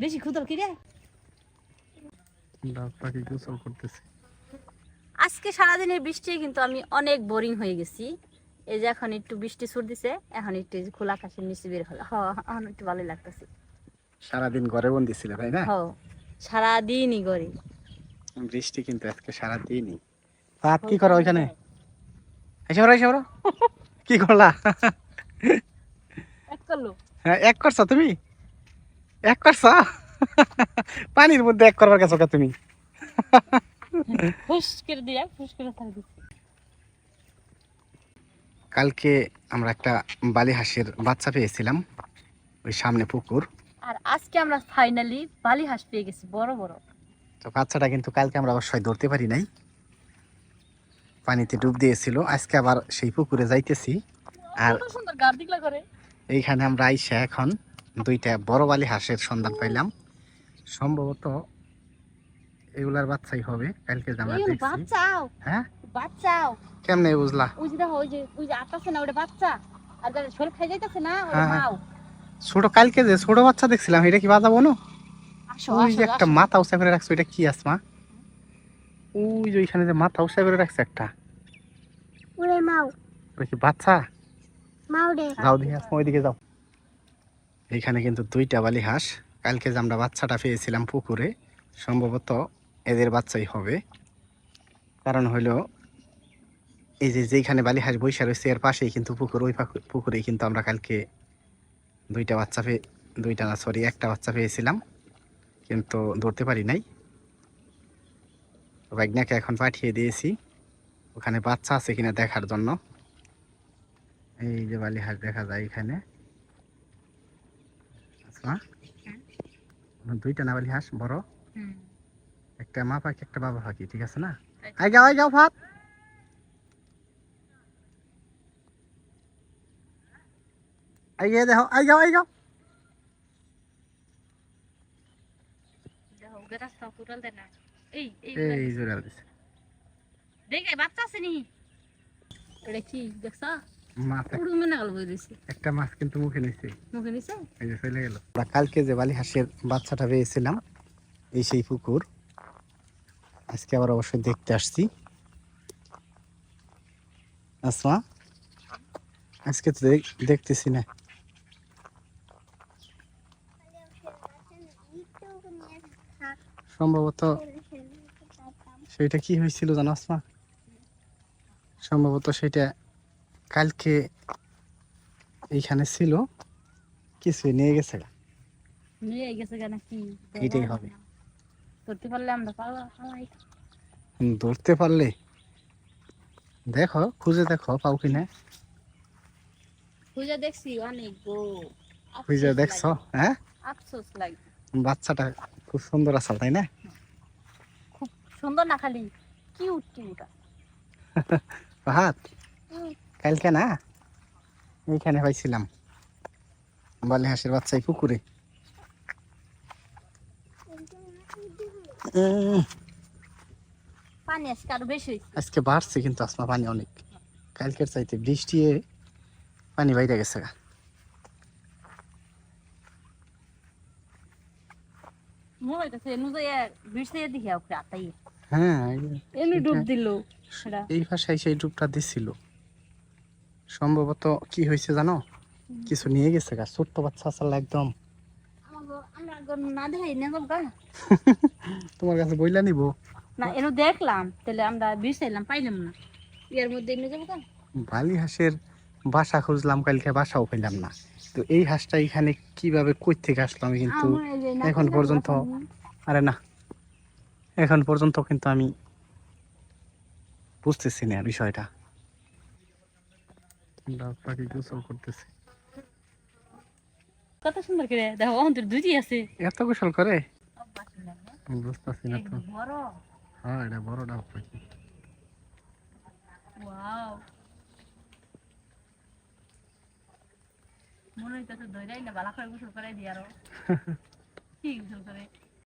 বেশি ক্ষুদর কি রে? ডাক গোসল করতেছে। আজকে সারাদিনের বৃষ্টি কিন্তু আমি অনেক বোরিং হয়ে গেছি। এই যে এখন একটু বৃষ্টি সুর দিছে এখন একটু খোলা আকাশের নিচে বের হলো হ এখন একটু ভালোই লাগতেছে। সারাদিন ঘরে বন্দি ছিল তাই না? হ সারাদিনই গড়ি বৃষ্টি কিন্তু আজকে সারাদিনই। পাত কি করো ওইখানে? এসে বড় এসে বড় কি করলা? এক করল। হ্যাঁ এক করছ তুমি? এক করছ পানির মধ্যে এক করবার গেছো কা তুমি? কালকে আমরা একটা বালি হাঁসের বাচ্চা পেয়েছিলাম ওই সামনে পুকুর। আর আজকে আমরা ফাইনালি বালি হাঁস পেয়ে গেছি বড় বড়। তো বাচ্চাটা কিন্তু কালকে আমরা অবশ্যই ধরতে পারি নাই। পানিতে ডুব দিয়েছিল আজকে আবার সেই পুকুরে যাইতেছি। আর সুন্দর গার করে এইখানে আমরা আইসা এখন। দুইটা বড় বালি হাঁসের সন্ধান পাইলাম। সম্ভবত এগুলার বাচ্চাই হবে কালকে আমরা দেখছি। হ্যাঁ? বাচ্চাও। কেমনে বুঝলা? ওই যে ওই যে ওই যে আটাছে না ওটা বাচ্চা। আর যারা শোল খাই যাইতেছে না ওটা হ্যাঁ, হ্যাঁ। মাও। ছোট কালকে যে ছোট বাচ্চা দেখছিলাম এটা কি বাজাবো না? ওই যে একটা মাথা উঁচা করে রাখছে ওইটা কি আসমা? ওই যে ওইখানে যে মাথা উঁচা করে রাখছে একটা। ওরে মাও। ওটা কি বাচ্চা? মাও রে। যাও দেখি আসমা ওইদিকে যাও। এইখানে কিন্তু দুইটা বালি হাঁস। কালকে যে আমরা বাচ্চাটা পেয়েছিলাম পুকুরে, সম্ভবত এদের বাচ্চাই হবে। কারণ হলো এই যে যেখানে বালি হাঁস বৈশা রয়েছে, এর পাশেই কিন্তু পুকুর, ওই পাকু- পুকুরেই কিন্তু আমরা কালকে দুইটা বাচ্চা পেয়ে দুইটা না সরি একটা বাচ্চা পেয়েছিলাম। কিন্তু ধরতে পারি নাই। বাইকনাকে এখন পাঠিয়ে দিয়েছি। ওখানে বাচ্চা আছে কিনা দেখার জন্য। এই যে বালি হাঁস দেখা যায় এখানে। আচ্ছা দুইটা না বালি হাঁস বড়। একটা মা পাখি একটা বাবা পাখি ঠিক আছে না? আই যাও আই যাও ভাত আই গিয়ে দেখো আই যাও আই যাও। না। এই দিছে। দেখে বাচ্চা আছে নি? এটা কি দেখছ? মাছ একটা মাছ কিন্তু মুখে নিছে। মুখে নিছে? এই যে চলে গেল। আমরা কালকে যে বালি হাঁসের বাচ্চাটা পেয়েছিলাম এই সেই পুকুর। আজকে আবার অবশ্যই দেখতে আসছি। আসমা আজকে তো দেখ- দেখতেছি না। সম্ভবত সেটা কি হয়েছিল জানো আসমা? সম্ভবত সেটা কালকে এইখানে ছিল কিছুই নিয়ে গেছে। নিয়ে গেছে কেন এটাই হবে। ধরতে পারলে আমরা ধরতে দেখো খুঁজে দেখো পাও কিনা খুঁজে দেখছি অনেক গো। খুঁজে দেখছ? হ্যাঁ? আফসোস লাগে। বাচ্চাটা খুব সুন্দর আছে তাই না? খুব সুন্দর না খালি? কিউট কিউট হাত কালকে না? এইখানে পাইছিলাম। বালি হাঁসের বাচ্চা এই পুকুরে। আজকে বাড়ছে কিন্তু আসমা পানি অনেক। কালকের চাইতে বৃষ্টি পানি বাইরে গেছে গা। হ্যাঁ এই- ভাষায় সেই ডুবটা দিছিল। সম্ভবত কি হয়েছে জানো? কিছু নিয়ে গেছে গা ছোট্ট বাচ্চা আসলে একদম। তোমার কাছে বইলা নিব। না এনু দেখলাম তাহলে আমরা বিরসাইলাম পাইলাম না। এর মধ্যে এমনি যাব বালি হাঁসের বাসা খুঁজলাম কালকে বাসাও পেলাম না। তো এই হাঁসটা এখানে কীভাবে কই থেকে আসলো আমি কিন্তু এখন পর্যন্ত আরে না এখন পর্যন্ত কিন্তু আমি বুঝতেছি না বিষয়টা। পাখি গোসল করতেছে। কত সুন্দর করে দেখো অন্তর দুজি আছে। এত গোসল করে? বুঝতেছি না তো। হ্যাঁ এটা বড় ডাব পাখি ওয়াও। মনে হইতেছে দইরাই না বালা করে গোসল করাই দিয়ে আরও। কি গোসল করে?